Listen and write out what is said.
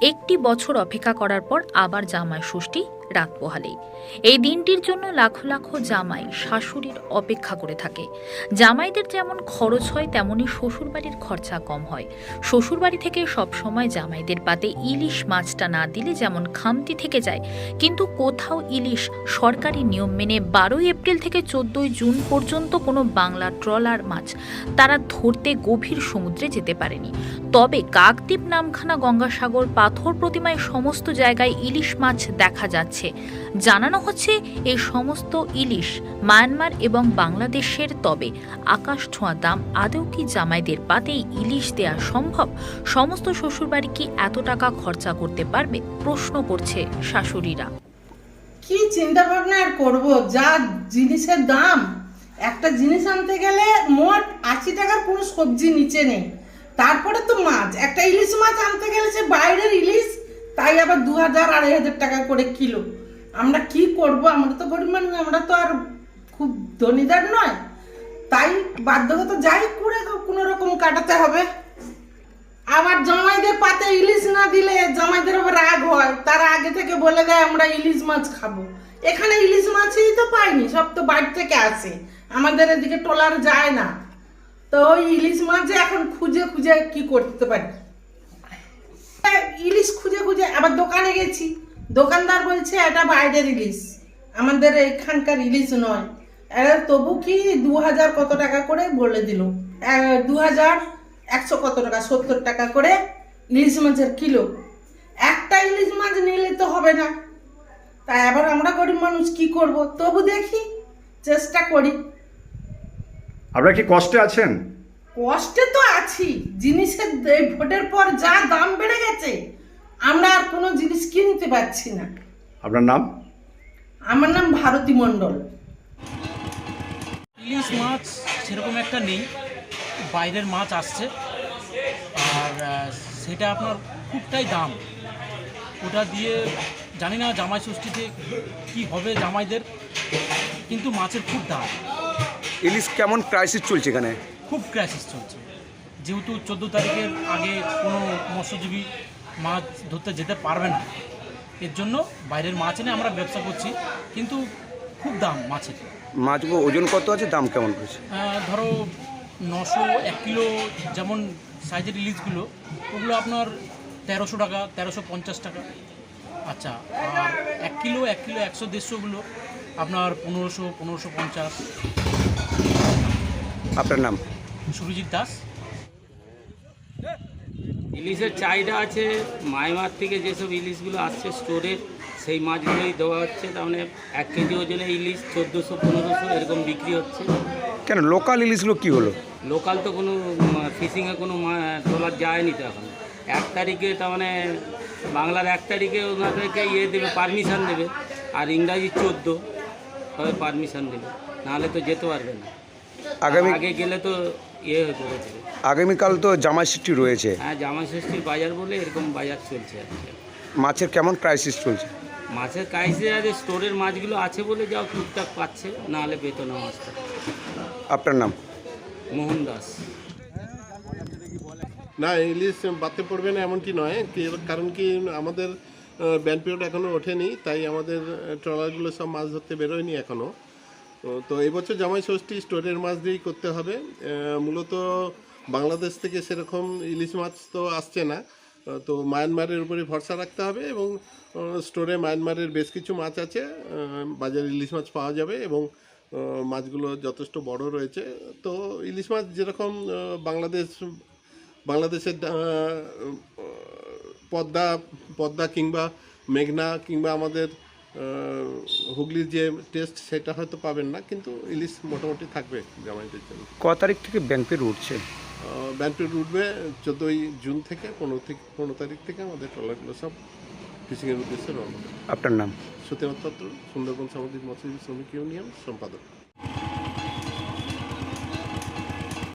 একটি বছর অপেক্ষা করার পর আবার জামায় ষষ্ঠী রাত পোহালেই। এই দিনটির জন্য লাখো লাখো জামাই শাশুড়ির অপেক্ষা করে থাকে। জামাইদের যেমন খরচ হয়, তেমনি শ্বশুরবাড়ির খরচা কম হয়। শ্বশুরবাড়ি থেকে সবসময় জামাইদের পাতে ইলিশ মাছটা না দিলে যেমন খামতি থেকে যায়, কিন্তু কোথাও ইলিশ সরকারি নিয়ম মেনে বারোই এপ্রিল থেকে চোদ্দই জুন পর্যন্ত কোনো বাংলা ট্রলার মাছ তারা ধরতে গভীর সমুদ্রে যেতে পারেনি। তবে কাকদ্বীপ, নামখানা, গঙ্গাসাগর, পাথর প্রতিমায় সমস্ত জায়গায় ইলিশ মাছ দেখা যাচ্ছে। জানানো হচ্ছে এই সমস্ত ইলিশ মায়ানমার এবং বাংলাদেশের তবে আকাশ ছোঁয়া দাম। আদৌ কি জামাইদের পাতেই ইলিশ দেয়া সম্ভব? সমস্ত শ্বশুরবাড়ি কি এত টাকা খরচা করতে পারবে? প্রশ্ন করছে শাশুড়িরা। কি চিন্তা ভাবনা আর করব? যা জিনিসের দাম। একটা জিনিস আনতে গেলে মোট আশি টাকার কোনো সবজি নিচে নেই। তারপরে তো মাছ। একটা ইলিশ মাছ আনতে গেলে সে বাইরের ইলিশ তাই আবার দু হাজার আড়াই হাজার টাকা করে কিলো। আমরা কি করব? আমরা তো গরিব মানুষ, আমরা তো আর খুব ধনীদার নয়। তাই বাধ্যগত যাই করে কোনো রকম কাটাতে হবে। আবার জামাইদের পাতে ইলিশ না দিলে জামাইদের আবার রাগ হয়। তারা আগে থেকে বলে দেয়, আমরা ইলিশ মাছ খাব। এখানে ইলিশ মাছই তো পাইনি, সব তো বাড়ি থেকে আসে। আমাদের এদিকে ট্রলার যায় না। তো ওই ইলিশ মাছ এখন খুঁজে খুঁজে কি করতে পারি? ইলিশ খুঁজে খুঁজে আবার দোকানে গেছি। দোকানদার বলছে এটা বাইরের ইলিশ। আমাদের এখানকার ইলিশ নয়। এবার তবু কি দু হাজার কত টাকা করে বলে দিল। দু হাজার একশো কত টাকা সত্তর টাকা করে ইলিশ মাছের কিলো। একটা ইলিশ মাছ নিলে তো হবে না। তাই আবার আমরা গরিব মানুষ কি করব? তবু দেখি চেষ্টা করি। আপনারা কি কষ্টে আছেন? কষ্টে তো আছি জিনিসের ভোটের পর যা দাম বেড়ে গেছে আমরা আর কোনো জিনিস কিনতে পারছি না। আপনার নাম? আমার নাম ভারতী মণ্ডল। ইলিশ মাছ সেরকম একটা নেই বাইরের মাছ আসছে আর সেটা আপনার খুবটাই দাম। ওটা দিয়ে জানি না জামাই ষষ্ঠীতে কি হবে জামাইদের কিন্তু মাছের খুব দাম। ইলিশ কেমন ক্রাইসিস চলছে এখানে? খুব ক্রাইসিস চলছে। যেহেতু চোদ্দ তারিখের আগে কোনো মৎস্যজীবী মাছ ধরতে যেতে পারবে না এর জন্য বাইরের মাছ এনে আমরা ব্যবসা করছি কিন্তু খুব দাম মাছের। মাছগুলো ওজন কত আছে? দাম কেমন রয়েছে? ধরো নশো এক কিলো যেমন সাইজের ইলিশগুলো ওগুলো আপনার তেরোশো টাকা তেরোশো পঞ্চাশ টাকা। আচ্ছা আর এক কিলো এক কিলো একশো দেড়শোগুলো আপনার পনেরোশো পনেরোশো পঞ্চাশ। আপনার নাম? সুরজিৎ দাস। ইলিশের চাহিদা আছে মাইমার থেকে যেসব ইলিশগুলো আসছে স্টোরে সেই মাছগুলোই দেওয়া হচ্ছে। তার মানে এক কেজি ওজনে ইলিশ চোদ্দোশো পনেরোশো এরকম বিক্রি হচ্ছে। কেন লোকাল ইলিশগুলো কী হলো? লোকাল তো কোনো ফিশিংয়ে কোনো ট্রলার যায়নি তো এখন। এক তারিখে তার মানে বাংলার এক তারিখে ওনাদেরকে ইয়ে দেবে পারমিশন দেবে আর ইংরাজি চোদ্দ তবে পারমিশন দেবে। নাহলে তো যেতে পারবে না। আগামী আগে গেলে তো ইয়ে হয়ে পড়েছে। আগামীকাল তো জামাই ষষ্ঠী রয়েছে। হ্যাঁ জামা ষষ্ঠীর বাজার বলে এরকম বাজার চলছে আর কি। মাছের কেমন ক্রাইসিস চলছে? মাছের কাইসে আছে স্টোরের মাছগুলো আছে বলে যাও টুকটাক পাচ্ছে নাহলে পেত না। মাছটা আপনার নাম? মোহন দাস। না ইলিশ বাড়তে পড়বে না এমনটি নয়। কি- কারণ কি আমাদের ব্যান্ড পিরিয়ড এখনও ওঠেনি তাই আমাদের ট্রলারগুলো সব মাছ ধরতে বেরোয়নি এখনও তো এবছর জামাই ষষ্ঠী স্টোরের মাছ দিয়েই করতে হবে। মূলত বাংলাদেশ থেকে সেরকম ইলিশ মাছ তো আসছে না। তো মায়ানমারের উপরে ভরসা রাখতে হবে এবং স্টোরে মায়ানমারের বেশ কিছু মাছ আছে। বাজারে ইলিশ মাছ পাওয়া যাবে এবং মাছগুলো যথেষ্ট বড় রয়েছে। তো ইলিশ মাছ যেরকম বাংলাদেশ, বাংলাদেশের পদ্মা পদ্মা কিংবা মেঘনা কিংবা আমাদের হুগলির যে টেস্ট সেটা হয়তো পাবেন না কিন্তু ইলিশ মোটামুটি থাকবে জামাইদের জন্য। ক তারিখ থেকে ব্যাংকের উঠছে? ব্যাংকের উঠবে চোদ্দোই জুন থেকে পনেরো থেকে পনেরো তারিখ থেকে আমাদের ট্রলারগুলো সব ফিশিংয়ের উদ্দেশ্যে রওনা আপনার নাম? সত্যনাথ পাত্র সুন্দরবন সামুদ্রিক মৎস্যজীবী শ্রমিক ইউনিয়ন সম্পাদক।